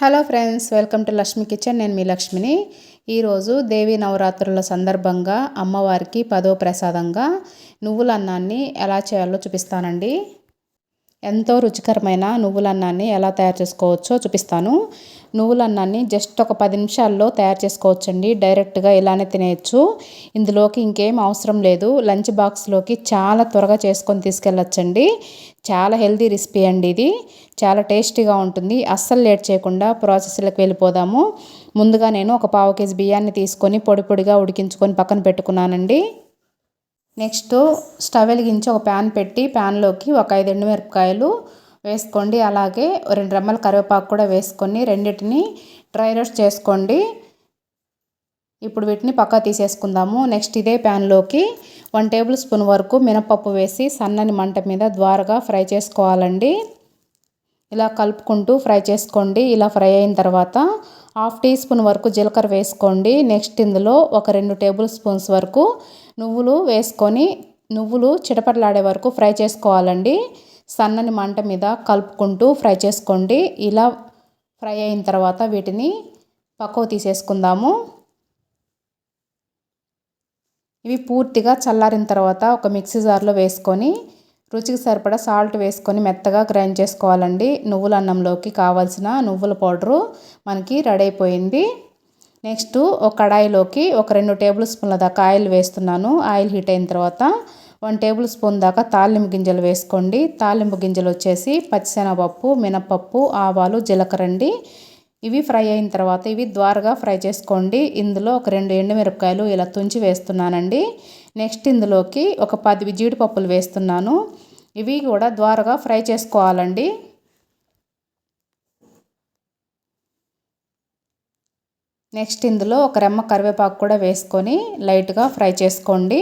Hello friends welcome to Lakshmi kitchen. నేను మీ లక్ష్మిని. ఈరోజు దేవి నవరాత్రుల సందర్భంగా అమ్మవారికి పదో ప్రసాదంగా నువ్వుల అన్నాన్ని ఎలా చేయాలో చూపిస్తానండి. ఎంతో రుచికరమైన నువ్వులన్నాన్ని ఎలా తయారు చేసుకోవచ్చో చూపిస్తాను. నువ్వులన్నాన్ని జస్ట్ ఒక పది నిమిషాల్లో తయారు చేసుకోవచ్చండి. డైరెక్ట్గా ఇలానే తినేయచ్చు. ఇందులోకి ఇంకేం అవసరం లేదు. లంచ్ బాక్స్లోకి చాలా త్వరగా చేసుకొని తీసుకెళ్ళొచ్చండి. చాలా హెల్తీ రెసిపీ అండి ఇది. చాలా టేస్టీగా ఉంటుంది. అస్సలు లేట్ చేయకుండా ప్రాసెస్లోకి వెళ్ళిపోదాము. ముందుగా నేను ఒక పావు కేజీ బియ్యాన్ని తీసుకొని పొడి పొడిగా ఉడికించుకొని పక్కన పెట్టుకున్నానండి. నెక్స్ట్ స్టవ్ వెలిగించి ఒక ప్యాన్ పెట్టి ప్యాన్లోకి ఒక ఐదు ఎండుమిరపకాయలు వేసుకోండి. అలాగే రెండు రెమ్మల కరివేపాకు కూడా వేసుకొని రెండింటిని డ్రై రోస్ట్ చేసుకోండి. ఇప్పుడు వీటిని పక్కా తీసేసుకుందాము. నెక్స్ట్ ఇదే ప్యాన్లోకి వన్ టేబుల్ స్పూన్ వరకు మినపప్పు వేసి సన్నని మంట మీద ద్వారగా ఫ్రై చేసుకోవాలండి. ఇలా కలుపుకుంటూ ఫ్రై చేసుకోండి. ఇలా ఫ్రై అయిన తర్వాత హాఫ్ టీ స్పూన్ వరకు జీలకర్ర వేసుకోండి. నెక్స్ట్ ఇందులో ఒక రెండు టేబుల్ స్పూన్స్ వరకు నువ్వులు వేసుకొని నువ్వులు చిటపటలాడే వరకు ఫ్రై చేసుకోవాలండి. సన్నని మంట మీద కలుపుకుంటూ ఫ్రై చేసుకోండి. ఇలా ఫ్రై అయిన తర్వాత వీటిని పక్కకు తీసేసుకుందాము. ఇవి పూర్తిగా చల్లారిన తర్వాత ఒక మిక్సీ జార్లో వేసుకొని రుచికి సరిపడా సాల్ట్ వేసుకొని మెత్తగా గ్రైండ్ చేసుకోవాలండి. నువ్వుల అన్నంలోకి కావాల్సిన నువ్వుల పౌడరు మనకి రెడీ అయిపోయింది. నెక్స్ట్ ఒక కడాయిలోకి ఒక రెండు టేబుల్ స్పూన్ల దాకా ఆయిల్ వేస్తున్నాను. ఆయిల్ హీట్ అయిన తర్వాత వన్ టేబుల్ స్పూన్ దాకా తాలింపు గింజలు వేసుకోండి. తాలింపు గింజలు వచ్చేసి పచ్చిశనగపప్పు మినపప్పు ఆవాలు జీలకర్ర అండి ఇవి ఫ్రై అయిన తర్వాత ఇవి ద్వారగా ఫ్రై చేసుకోండి. ఇందులో ఒక రెండు ఎండుమిరపకాయలు ఇలా తుంచి వేస్తున్నానండి. నెక్స్ట్ ఇందులోకి ఒక పది జీడిపప్పులు వేస్తున్నాను. ఇవి కూడా ద్వారగా ఫ్రై చేసుకోవాలండి. నెక్స్ట్ ఇందులో ఒక రెమ్మ కరివేపాకు కూడా వేసుకొని లైట్గా ఫ్రై చేసుకోండి.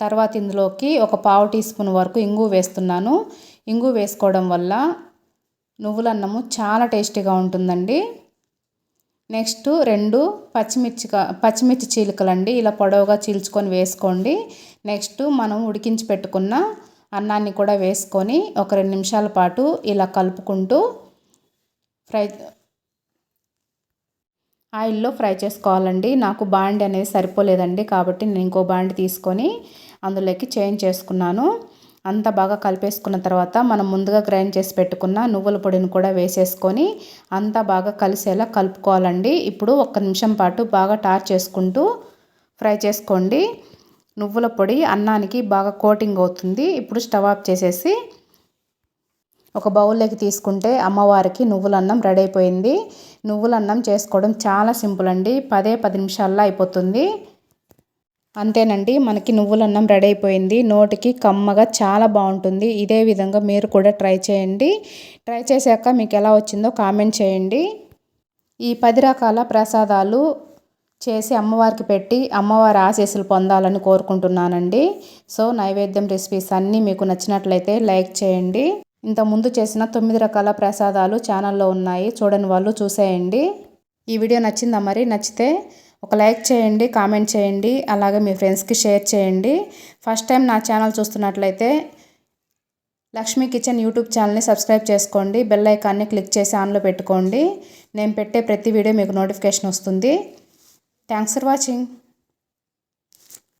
తర్వాత ఇందులోకి ఒక పావు టీ స్పూన్ వరకు ఇంగు వేస్తున్నాను. ఇంగు వేసుకోవడం వల్ల నువ్వుల అన్నము చాలా టేస్టీగా ఉంటుందండి. నెక్స్ట్ రెండు పచ్చిమిర్చి పచ్చిమిర్చి చీలికలండి. ఇలా పొడవుగా చీల్చుకొని వేసుకోండి. నెక్స్ట్ మనం ఉడికించి పెట్టుకున్న అన్నాన్ని కూడా వేసుకొని ఒక రెండు నిమిషాల పాటు ఇలా కలుపుకుంటూ ఫ్రై ఆయిల్లో ఫ్రై చేసుకోవాలండి. నాకు బాండ్ అనేది సరిపోలేదండి కాబట్టి నేను ఇంకో బాండ్ తీసుకొని అందులోకి చేంజ్ చేసుకున్నాను. అంతా బాగా కలిపేసుకున్న తర్వాత మనం ముందుగా గ్రైండ్ చేసి పెట్టుకున్న నువ్వుల పొడిని కూడా వేసేసుకొని అంతా బాగా కలిసేలా కలుపుకోవాలండి. ఇప్పుడు ఒక్క నిమిషం పాటు బాగా టార్ చేసుకుంటూ ఫ్రై చేసుకోండి. నువ్వుల పొడి అన్నానికి బాగా కోటింగ్ అవుతుంది. ఇప్పుడు స్టవ్ ఆఫ్ చేసేసి ఒక బౌల్లోకి తీసుకుంటే అమ్మవారికి నువ్వుల అన్నం రెడీ అయిపోయింది. నువ్వుల అన్నం చేసుకోవడం చాలా సింపుల్ అండి పదే పది నిమిషాల్లో అయిపోతుంది. అంతేనండి మనకి నువ్వులన్నం రెడీ అయిపోయింది. నోటికి కమ్మగా చాలా బాగుంటుంది. ఇదే విధంగా మీరు కూడా ట్రై చేయండి. ట్రై చేశాక మీకు ఎలా వచ్చిందో కామెంట్ చేయండి. ఈ పది రకాల ప్రసాదాలు చేసి అమ్మవారికి పెట్టి అమ్మవారి ఆశీస్సులు పొందాలని కోరుకుంటున్నానండి. సో నైవేద్యం రెసిపీస్ అన్నీ మీకు నచ్చినట్లయితే లైక్ చేయండి. ఇంతకుముందు చేసిన తొమ్మిది రకాల ప్రసాదాలు ఛానల్లో ఉన్నాయి. చూడని వాళ్ళు చూసేయండి. ఈ వీడియో నచ్చిందా మరి? నచ్చితే ఒక లైక్ చేయండి కామెంట్ చేయండి అలాగే మీ ఫ్రెండ్స్కి షేర్ చేయండి. ఫస్ట్ టైం నా ఛానల్ చూస్తున్నట్లయితే లక్ష్మీ కిచెన్ యూట్యూబ్ ఛానల్ని సబ్స్క్రైబ్ చేసుకోండి. బెల్ ఐకాన్ని క్లిక్ చేసి ఆన్లో పెట్టుకోండి. నేను పెట్టే ప్రతి వీడియో మీకు నోటిఫికేషన్ వస్తుంది. Thanks for watching.